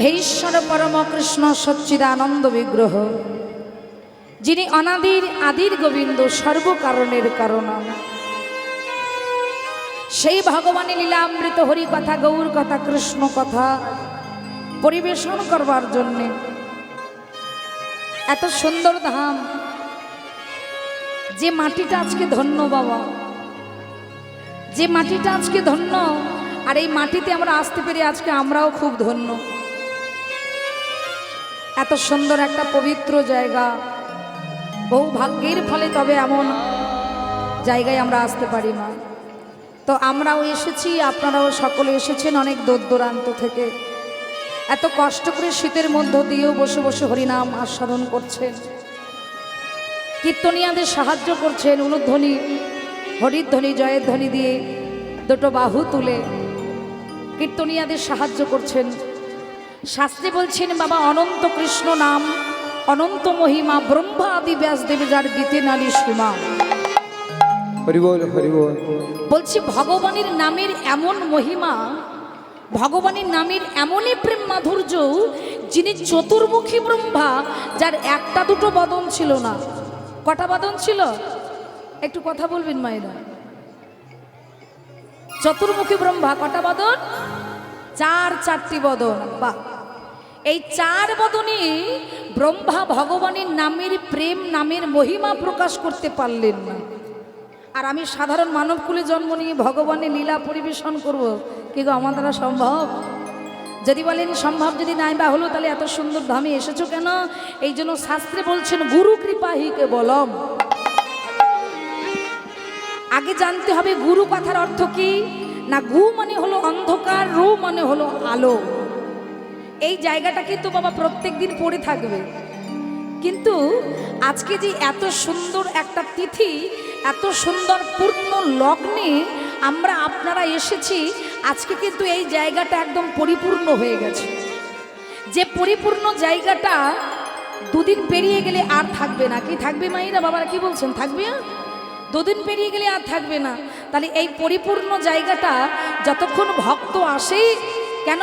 হে ঈশ্বর পরম কৃষ্ণ সচ্চিদানন্দ বিগ্রহ, যিনি অনাদির আদির গোবিন্দ সর্বকারণের কারণ। সেই ভগবানের লীলামৃত হরি কথা গৌর কথা, কৃষ্ণ কথা পরিবেশন করবার জন্যে এত সুন্দর ধাম। যে মাটিটা আজকে ধন্য বাবা, যে মাটিটা আজকে ধন্য, আর এই মাটিতে আমরা আসতে পেরে আজকে আমরাও খুব ধন্য। এত সুন্দর একটা পবিত্র জায়গা। বহু ভাগ্যের ফলে তবে এমন জায়গায় আমরা আসতে পারি না। তো আমরাও এসেছি, আপনারাও সকলে এসেছেন অনেক দূর দূরান্ত থেকে। এত কষ্ট করে শীতের মধ্য দিয়েও বসে বসে হরিনাম আস্বাদন করছেন। কীর্তনিয়াদের সাহায্য করছেন উলুধ্বনি হরিধ্বনি জয়ের ধ্বনি দিয়ে দুটো বাহু তুলে কীর্তনিয়াদের সাহায্য করছেন। শাস্ত্রে বলছেন বাবা অনন্ত কৃষ্ণ নাম অনন্ত মহিমা ব্রহ্মা আদি ব্যাসদেব যার গীতে নারী সীমা। বলছি ভগবানের নামের এমন মহিমা ভগবানের নামের এমনই প্রেম মাধুর্য যিনি চতুর্মুখী ব্রহ্মা যার একটা দুটো বদন ছিল না। কটা বদন ছিল? একটু কথা বলবেন মায়েরা। চতুর্মুখী ব্রহ্মা কটা বদন? চার চারটি বদন বা এই চার বদনে ব্রহ্মা ভগবানের নামের প্রেম, নামের মহিমা প্রকাশ করতে পারলেন না। আর আমি সাধারণ মানবকুলে জন্ম নিয়ে ভগবানের লীলা পরিবেশন করব কিন্তু আমার দ্বারা সম্ভব? যদি বলেন সম্ভব, যদি নাই বা হলো, তাহলে এত সুন্দর ধামে এসেছ কেন? এই জন্য শাস্ত্রে বলছেন, গুরু কৃপা হিকে বলম। আগে জানতে হবে গুরু কথার অর্থ কি? না গু মানে হলো অন্ধকার, রু মানে হলো আলো। এই জায়গাটা কিন্তু বাবা প্রত্যেক দিন পড়ে থাকবে। কিন্তু আজকে যে এত সুন্দর একটা তিথি, এত সুন্দর পূর্ণ লগ্নে আমরা আপনারা এসেছি, আজকে কিন্তু এই জায়গাটা একদম পরিপূর্ণ হয়ে গেছে। যে পরিপূর্ণ জায়গাটা দুদিন পেরিয়ে গেলে আর থাকবে না। কি থাকবে মাইরা বাবারা, কি বলছেন? থাকবে? দুদিন পেরিয়ে গেলে আর থাকবে না। তাহলে এই পরিপূর্ণ জায়গাটা যতক্ষণ ভক্ত আসে, কেন?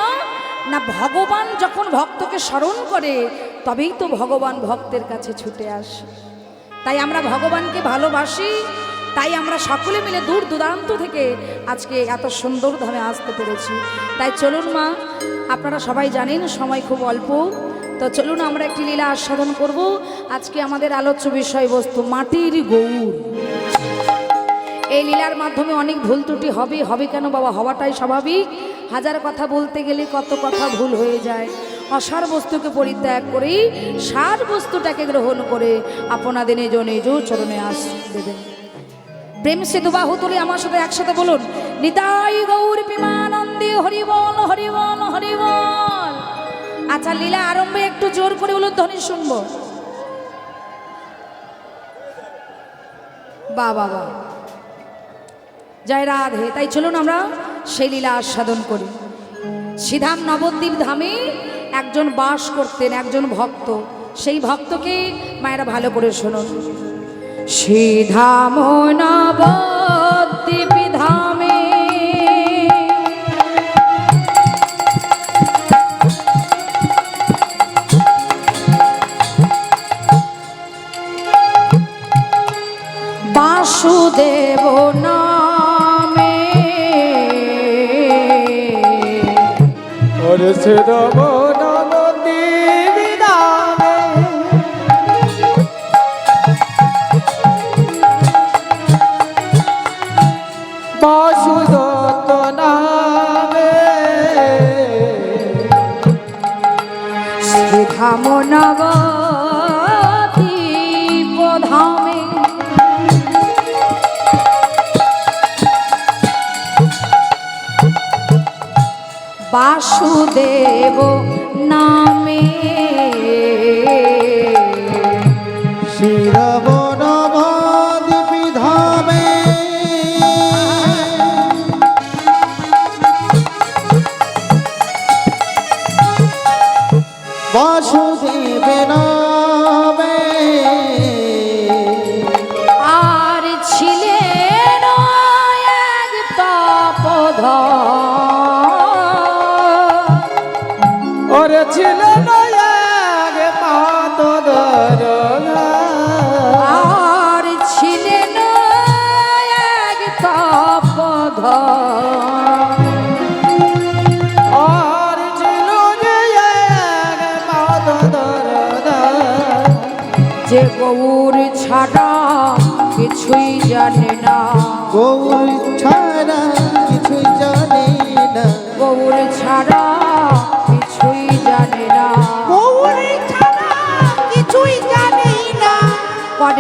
না ভগবান যখন ভক্তকে স্মরণ করে, তবেই তো ভগবান ভক্তের কাছে ছুটে আসে। তাই আমরা ভগবানকে ভালোবাসি, তাই আমরা সকলে মিলে দূর দূরান্ত থেকে আজকে এত সুন্দর ধামে আসতে পেরেছি। তাই চলুন মা, আপনারা সবাই জানেন সময় খুব অল্প, তো চলুন আমরা একটি লীলা আস্বাদন করব। আজকে আমাদের আলোচ্য বিষয়বস্তু মাটির গৌর। এই লীলার মাধ্যমে অনেক ভুল ত্রুটি হবে হবে কেন বাবা? হওয়াটাই স্বাভাবিক। হাজার কথা বলতে গেলে কত কথা ভুল হয়ে যায়। অসার বস্তুকে পরিত্যাগ করে সার বস্তুটাকে গ্রহণ করে আপনাদের নিজ নিজ চরণে আস দেবেন প্রেম সেতু বাহু তুলে আমার সাথে একসাথে বলুন, নিতাই গৌর বিমানন্দে হরিবল হরিবল হরিবল। আচ্ছা লীলা আরম্ভে একটু জোর করে বলুন, ধ্বনি শুনব। বা বাবা জয় রাধে। তাই চলুন আমরা সেই লীলা আস্বাদন করি। শ্রীধাম নবদ্বীপ ধামে একজন বাস করতেন, একজন ভক্ত। সেই ভক্তকে মায়েরা ভালো করে শোনো শ্রীধাম নবদ্বীপ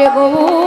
করে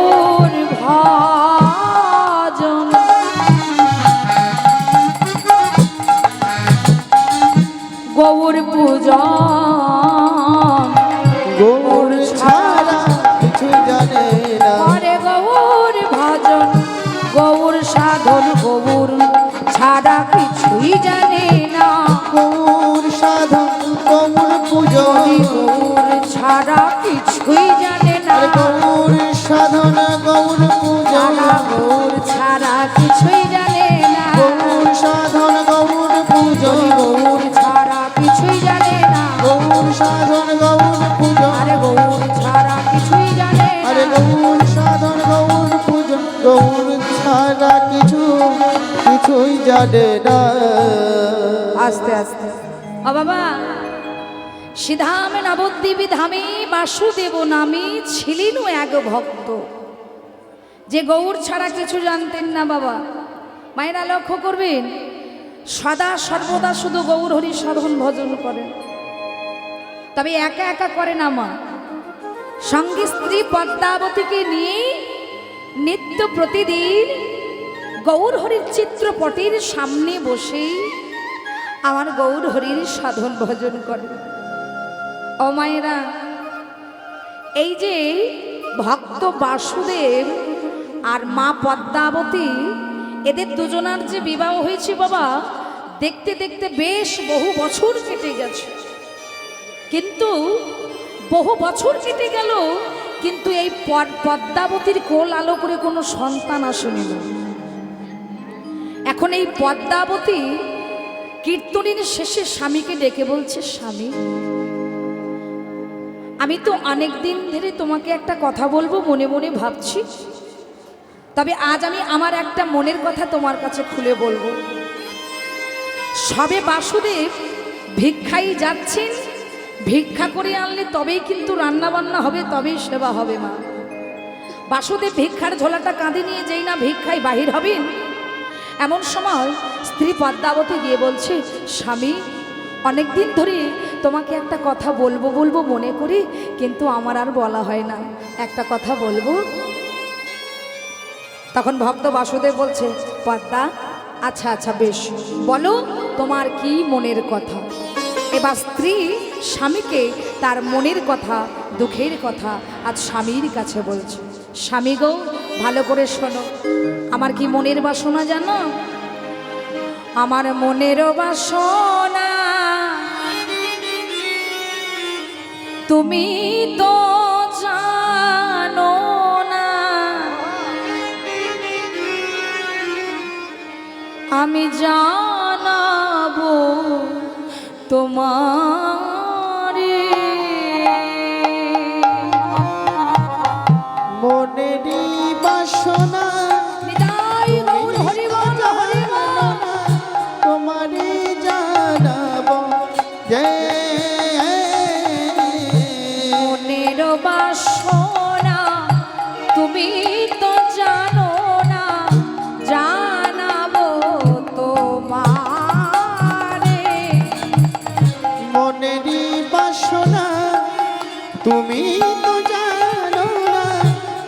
কিছুই জানে না। আস্তে আস্তে। ও বাবা, সিধামে নবদ্বীপী ধামে বাসুদেব নামে ছিলেন এক ভক্ত। যে গৌর ছাড়া কিছু জানতেন না বাবা। মায়েরা লক্ষ্য করবেন, সদা সর্বদা শুধু গৌর হরি সাধন ভজন করেন। তবে একা একা করে না মা। সঙ্গে স্ত্রী পদ্মাবতীকে নিয়ে নিত্য প্রতিদিন গৌর হরির চিত্রপটের সামনে বসে আমার গৌর হরির সাধন ভজন করে অমায়েরা এই যে ভক্ত বাসুদেব আর মা পদ্মাবতী, এদের দুজনার যে বিবাহ হয়েছে বাবা, দেখতে দেখতে বেশ বহু বছর কেটে গেছে কিন্তু বহু বছর কেটে গেল, কিন্তু এই পদ- পদ্মাবতীর কোল আলো করে কোনো সন্তান আসেনি না। এই পদ্মাবতী কীর্তনের শেষে স্বামীকে ডেকে বলছে, স্বামী, আমি তো অনেক দিন ধরে তোমাকে একটা কথা বলব, মনে মনে ভাবছি। তবে আজ আমি আমার একটা মনের কথা তোমার কাছে খুলে বলব। সবে বাসুদেব ভিক্ষাই যাচ্ছেন, ভিক্ষা করে আনলে তবেই কিন্তু রান্না বান্না হবে, তবেই সেবা হবে মা। বাসুদেব ভিক্ষার ঝোলাটা কাঁধে নিয়ে যেই না ভিক্ষায় বাহির হবেন এমন সময় স্ত্রী পদ্মাবতী গিয়ে বলছে, স্বামী অনেক দিন ধরে তোমাকে একটা কথা বলব বলব মনে করি, কিন্তু আমার আর বলা হয় না। একটা কথা বলব? তখন ভক্ত বাসুদেব বলছে, পদ্মা আচ্ছা আচ্ছা বেশ। বলো, তোমার কি মনের কথা? এবার স্ত্রী স্বামীকে তার মনের কথা, দুঃখের কথা আজ স্বামীর কাছে বলছে। স্বামী গো ভালো করে শোনো। আমার কি মনের বাসনা জানো? আমার মনের বাসনা, তুমি তো জানো না। আমি জানাব তোমারে তুমি তো জানো না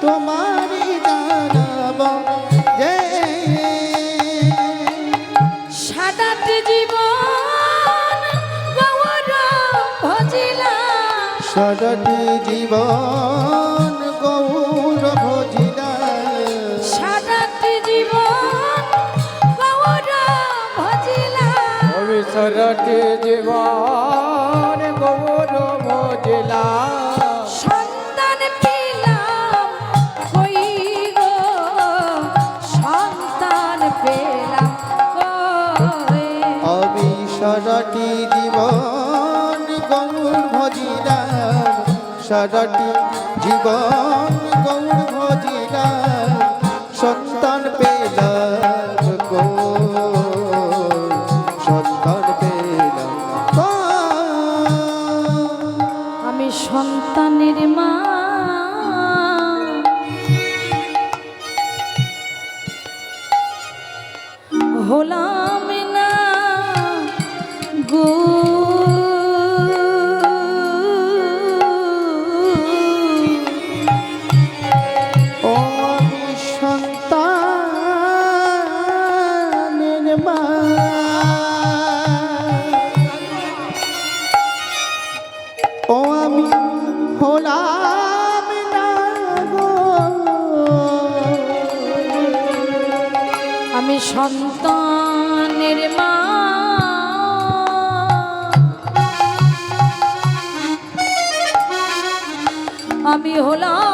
তোমারে জানাব যে। সাদাতে জীবন গৌর ভজিলা। সারাটি জীবন গৌর ভজিলা। সাদাতে জীবন গৌর ভজিলা। জীবন গৌর ভজিলা। সারাটি জীবন গৌর ভজিলা সত্য আমি হলাম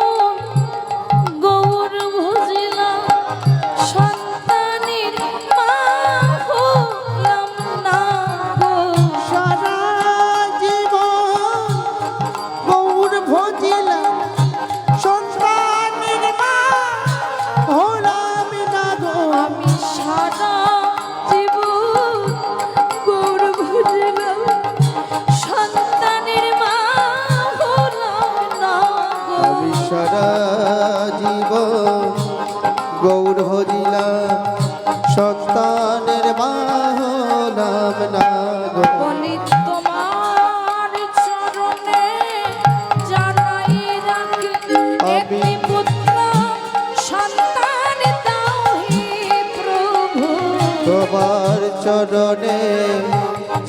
চরণে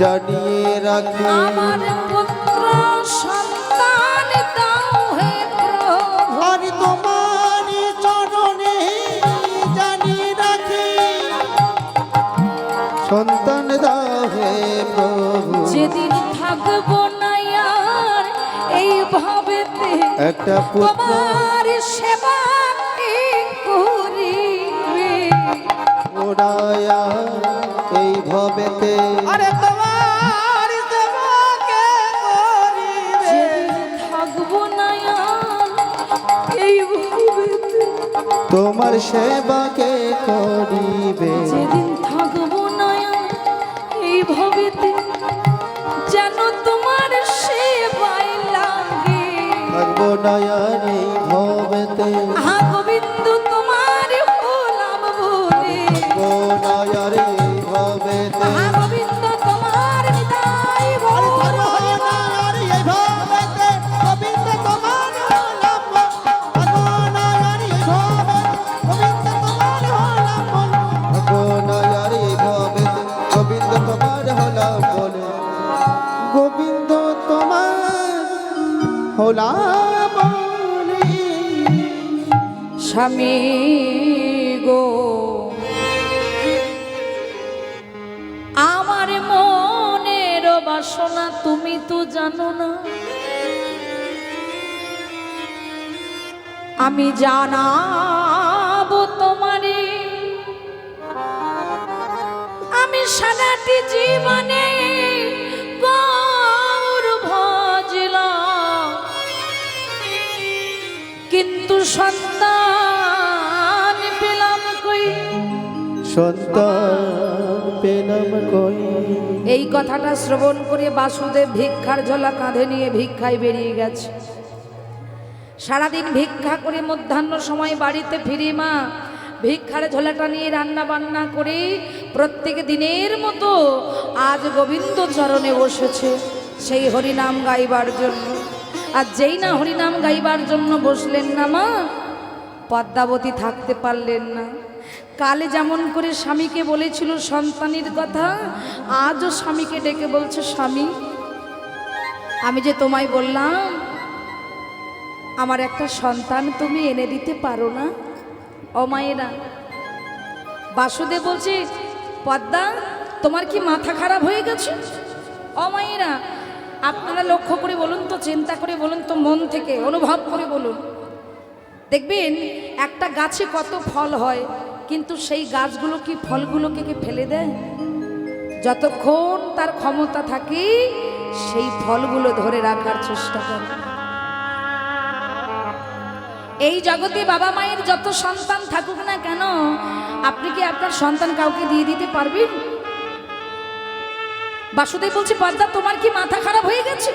জানিয়ে রাখি। সন্তান প্রভু। জানিয়ে হে যেদিন না আর এই ভাবেতে একটা পুত্র সেবা করি ওড়ায়া তোমার সেবাকে করিবে। যেদিন থাকব না এই ভবিতে যেন তোমার সেবাই লাগে। থাকব না স্বামী গো। আমার মনের বাসনা তুমি তো জানো না। আমি জানাব তোমারে। আমি সারাটি জীবনে এই কথাটা শ্রবণ করে বাসুদেব ভিক্ষার ঝোলা কাঁধে নিয়ে ভিক্ষায় বেরিয়ে গেছে। সারাদিন ভিক্ষা করে মধ্যাহ্ন সময় বাড়িতে ফিরি মা, ভিক্ষার ঝোলাটা নিয়ে রান্না বান্না করে প্রত্যেক দিনের মতো আজ গোবিন্দ চরণে বসেছে। সেই হরিনাম গাইবার জন্য। আর যেই না হরিনাম গাইবার জন্য বসলেন না মা, পদ্মাবতী থাকতে পারলেন না। কালে যেমন করে স্বামীকে বলেছিল সন্তানের কথা, আজও স্বামীকে ডেকে বলছে, স্বামী, আমি যে তোমায় বললাম, আমার একটা সন্তান তুমি এনে দিতে পারো না। অমায়েরা বাসুদেব বলছে, পদ্মা, তোমার কি মাথা খারাপ হয়ে গেছে? অমায়েরা আপনারা লক্ষ্য করে বলুন তো, চিন্তা করে বলুন তো, মন থেকে, অনুভব করে বলুন। দেখবেন, একটা গাছে কত ফল হয়। কিন্তু সেই গাছগুলো কি ফলগুলোকে কি ফেলে দেয়? যতক্ষণ তার ক্ষমতা থাকে, সেই ফলগুলো ধরে রাখার চেষ্টা করে। এই জগতে বাবা মায়ের যত সন্তান থাকুক না কেন, আপনি কি আপনার সন্তান কাউকে দিয়ে দিতে পারবেন? বাসুদেব বলছি পদ্মা তোমার কি মাথা খারাপ হয়ে গেছে?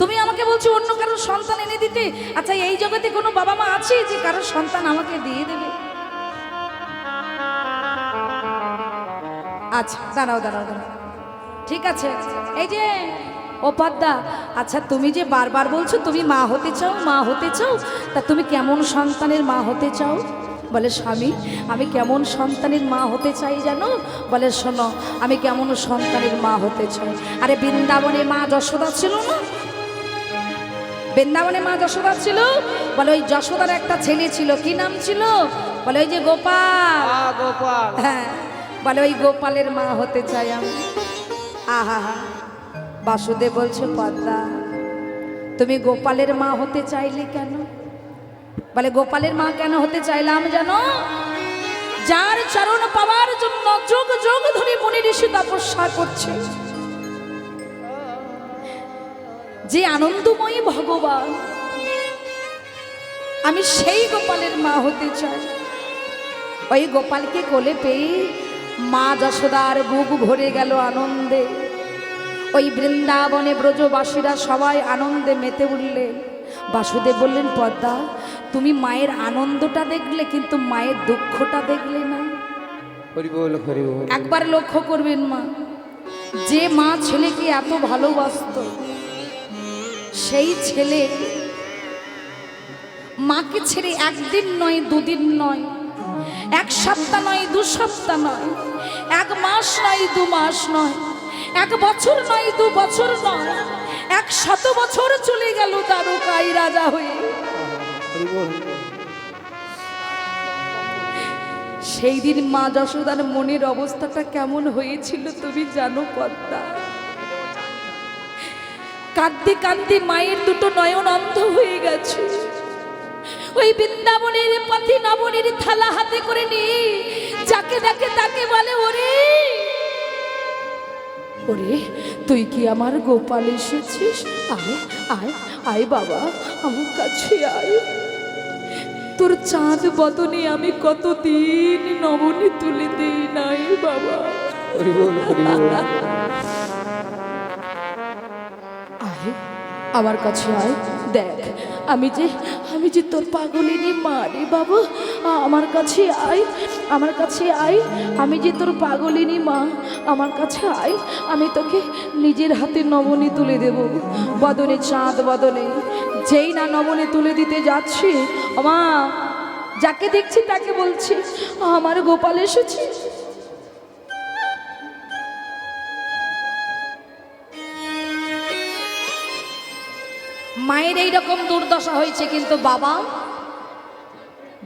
তুমি আমাকে বলছো অন্য কারোর সন্তান এনে দিতে। আচ্ছা এই জগতে কোনো বাবা মা আছে যে কারোর সন্তান আমাকে দিয়ে দেবে? আচ্ছা দাঁড়াও দাঁড়াও দাঁড়াও। ঠিক আছে। এই যে ও পদ্মা আচ্ছা তুমি যে বারবার বলছো তুমি মা হতে চাও মা হতে চাও তা তুমি কেমন সন্তানের মা হতে চাও? বলে স্বামী আমি কেমন সন্তানের মা হতে চাই জানো? বলে শোনো আমি কেমন সন্তানের মা হতে চাই? আরে বৃন্দাবনে মা যশোদা ছিল না? বৃন্দাবনে মা যশোদা ছিল? বলে ওই যশোদার একটা ছেলে ছিল কি নাম ছিল? বলে ওই যে গোপাল। গোপাল। হ্যাঁ। বলে, ওই গোপালের মা হতে চাই আমি। আহা, বাসুদেব বলছে, পদ্মা, তুমি গোপালের মা হতে চাইলে কেন? বলে, গোপালের মা কেন হতে চাইলাম জানো? যার চরণ পাওয়ার জন্য যোগ যোগ ধরে মনি ঋষি তপস্যা করছে। যে আনন্দময়ী ভগবান, আমি সেই গোপালের মা হতে চাই। ওই গোপালকে কোলে পেয়ে মা যশোদার বুক ভরে গেল আনন্দে। ওই বৃন্দাবনে ব্রজবাসীরা সবাই আনন্দে মেতে উঠলেন বাসুদেব বললেন পদ্মা তুমি মায়ের আনন্দটা দেখলে কিন্তু মায়ের দুঃখটা দেখলে না। একবার লক্ষ্য করবেন মা যে মা ছেলেকে এত ভালোবাসত সেই ছেলে মাকে ছেড়ে একদিন নয় দুদিন নয় এক সপ্তাহ নয়, দু সপ্তাহ নয়, এক মাস নয়, দু মাস নয়, এক বছর নয়, দু বছর নয়, এক শত বছর চলে গেল দ্বারকাই রাজা হয়ে। সেই দিন মা যশোদার মনের অবস্থাটা কেমন হয়েছিল তুমি জানো পদ্মা? কাঁদতে কাঁদতে মায়ের দুটো নয়ন অন্ধ হয়ে গেছে। ওই বৃন্দাবনের পথে নবনীর থালা হাতে করে নিয়ে যাকে দেখে তাকে বলে ওরে ওরে তুই কি আমার গোপাল এসেছিস? আয় আয় আয় বাবা আমার কাছে আয়। তোর চাঁদ বদনে আমি কতদিন নবনী তুলে দিই নাই বাবা। আয় আমার কাছে আয় দেখ আমি যে আমি যে তোর পাগলিনী মা রে বাবা, আমার কাছে আয়, আমার কাছে আয়, আমি যে তোর পাগলিনী মা, আমার কাছে আয়, আমি তোকে নিজের হাতে নবনী তুলে দেব। বদনে চাঁদ, বদনে, যেই না নবনী তুলে দিতে যাচ্ছি মা যাকে দেখছি তাকে বলছি, আমার গোপাল এসেছে। মায়ের এই রকম দুর্দশা হয়েছে, কিন্তু বাবা?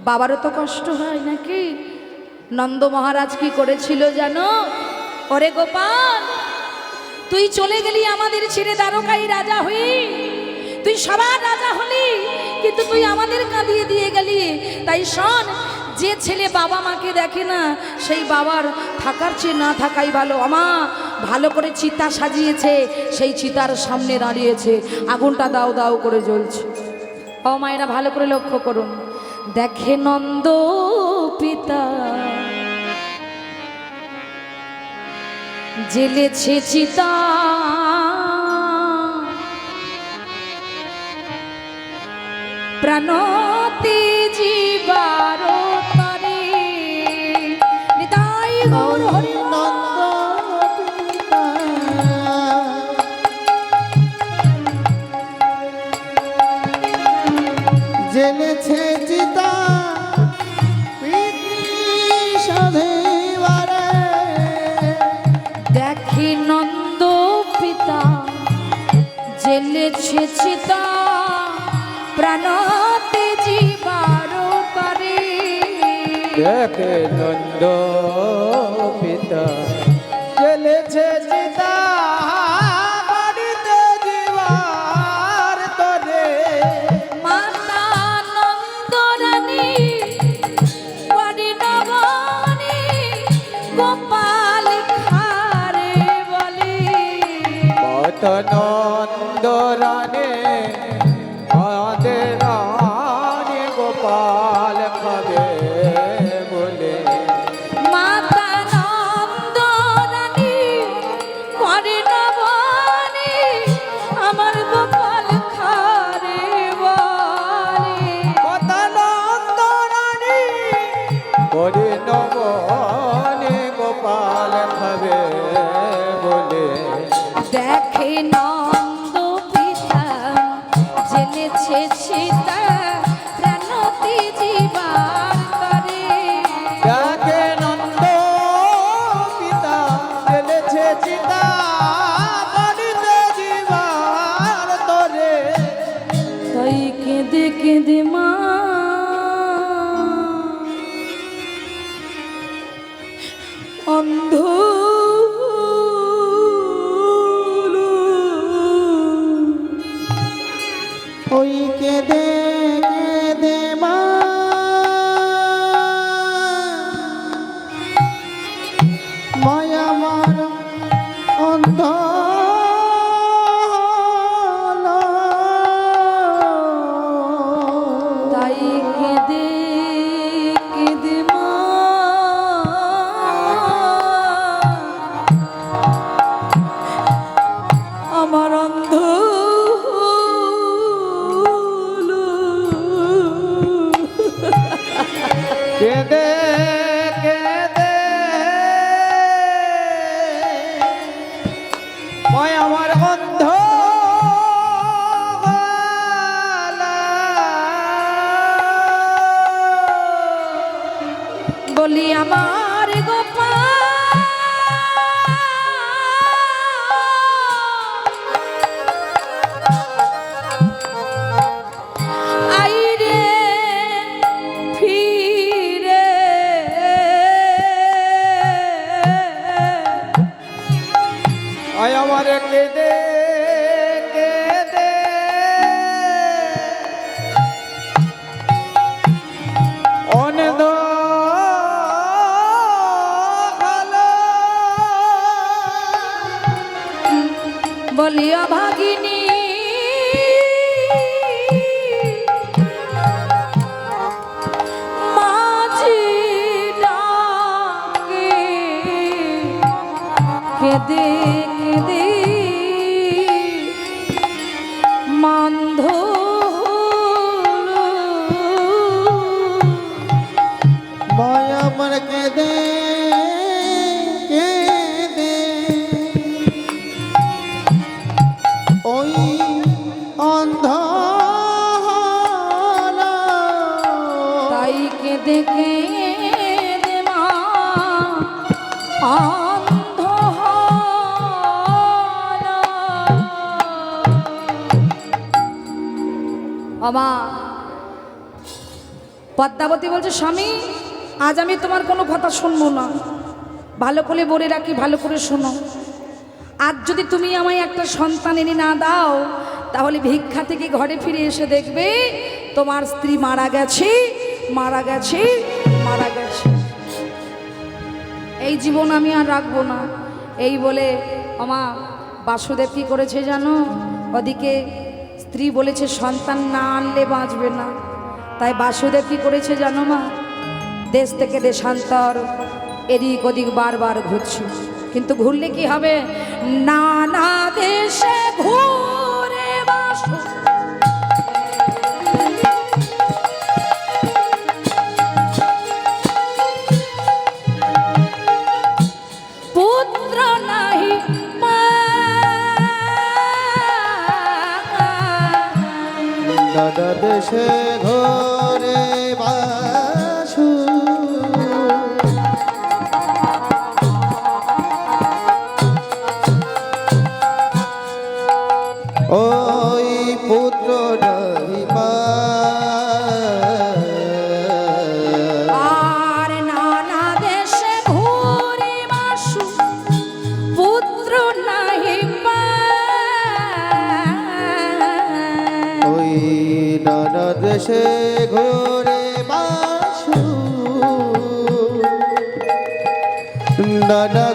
বাবারও তো কষ্ট হয় নাকি? নন্দ মহারাজ কি করেছিল যেন ওরে গোপাল, তুই চলে গেলি আমাদের ছেড়ে দ্বারকাই রাজা হই তুই সবার রাজা হলি, কিন্তু তুই আমাদের কাঁদিয়ে দিয়ে গেলি। তাই শোন যে ছেলে বাবা মাকে দেখে না, সেই বাবার থাকার চেয়ে না থাকাই ভালো। আমা, ভালো করে চিতা সাজিয়েছে, সেই চিতার সামনে দাঁড়িয়েছে। আগুনটা দাও দাও করে জ্বলছে। ও মায়েরা ভালো করে লক্ষ্য করুন। দেখে নন্দ পিতা জেলেছে চিতা। প্রাণতে দেখে নন্দ পিতা। ওই পদ্মাবতী বলছে, স্বামী, আজ আমি তোমার কোনো কথা শুনব না। ভালো করে বলে রাখি, ভালো করে শোনো। আজ যদি তুমি আমায় একটা সন্তান এনে না দাও, তাহলে ভিক্ষা থেকে ঘরে ফিরে এসে দেখবে তোমার স্ত্রী মারা গেছে মারা গেছে মারা গেছে। এই জীবন আমি আর রাখব না। এই বলে আমা বাসুদেব কি করেছে জানো? ওদিকে স্ত্রী বলেছে, সন্তান না আনলে বাঁচবে না। তাই বাসুদেব কি করেছে জানো মা? দেশ থেকে দেশান্তর, এদিক ওদিক বারবার ঘুরছে। কিন্তু ঘুরলে কি হবে? নানা দেশে ঘুরে বাসু। দেশে দেশে ঘরে বাসু। নানা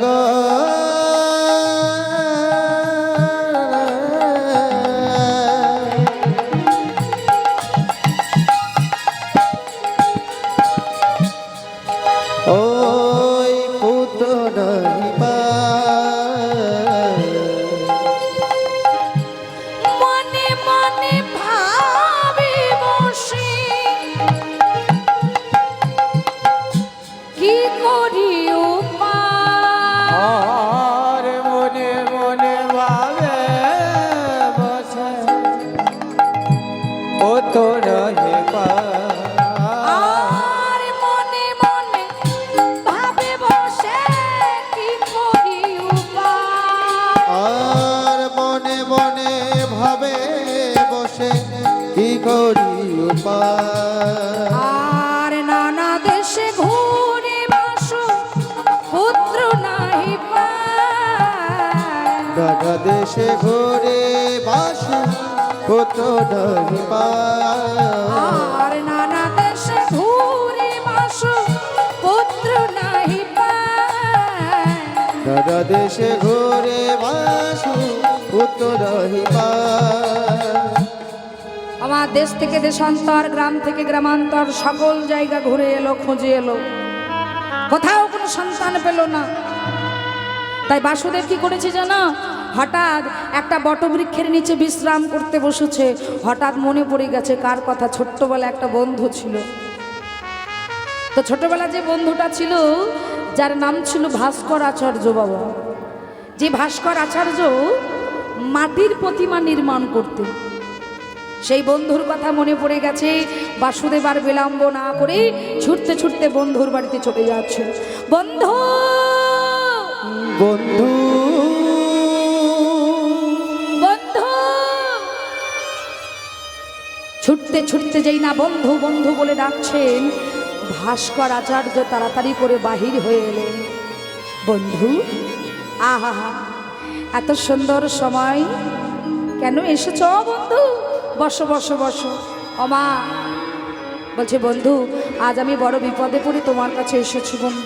কত নানা দেশে ঘুরে বাসো পুত্র নাহি পায়। দেশে ঘুরে বাসু কত নাহি পা আমার দেশ থেকে দেশান্তর গ্রাম থেকে গ্রামান্তর সকল জায়গা ঘুরে এলো খুঁজে এলো। কোথাও কোনো সন্তান পেল না। তাই বাসুদেব কি করেছে জানো? হঠাৎ একটা বটবৃক্ষের নিচে বিশ্রাম করতে বসেছে। হঠাৎ মনে পড়ে গেছে কার কথা? ছোট্টবেলা একটা বন্ধু ছিল। তো ছোটবেলা যে বন্ধুটা ছিল, যার নাম ছিল ভাস্কর আচার্য বাবা। যে ভাস্কর আচার্য মাটির প্রতিমা নির্মাণ করতে সেই বন্ধুর কথা মনে পড়ে গেছে বাসুদেব আর বিলম্ব না করে ছুটতে ছুটতে বন্ধুর বাড়িতে চলে যাচ্ছে। বন্ধু বন্ধু! বন্ধু! ছুটতে ছুটতে যেই না বন্ধু বন্ধু বলে ডাকছেন, ভাস্কর আচার্য তাড়াতাড়ি করে বাহির হয়ে এলেন। বন্ধু, আহা, এত সুন্দর সময়। কেন এসেছ বন্ধু? বসো বসো বসো। অমা বলছে, বন্ধু, আজ আমি বড় বিপদে পড়ে তোমার কাছে এসেছি বন্ধু।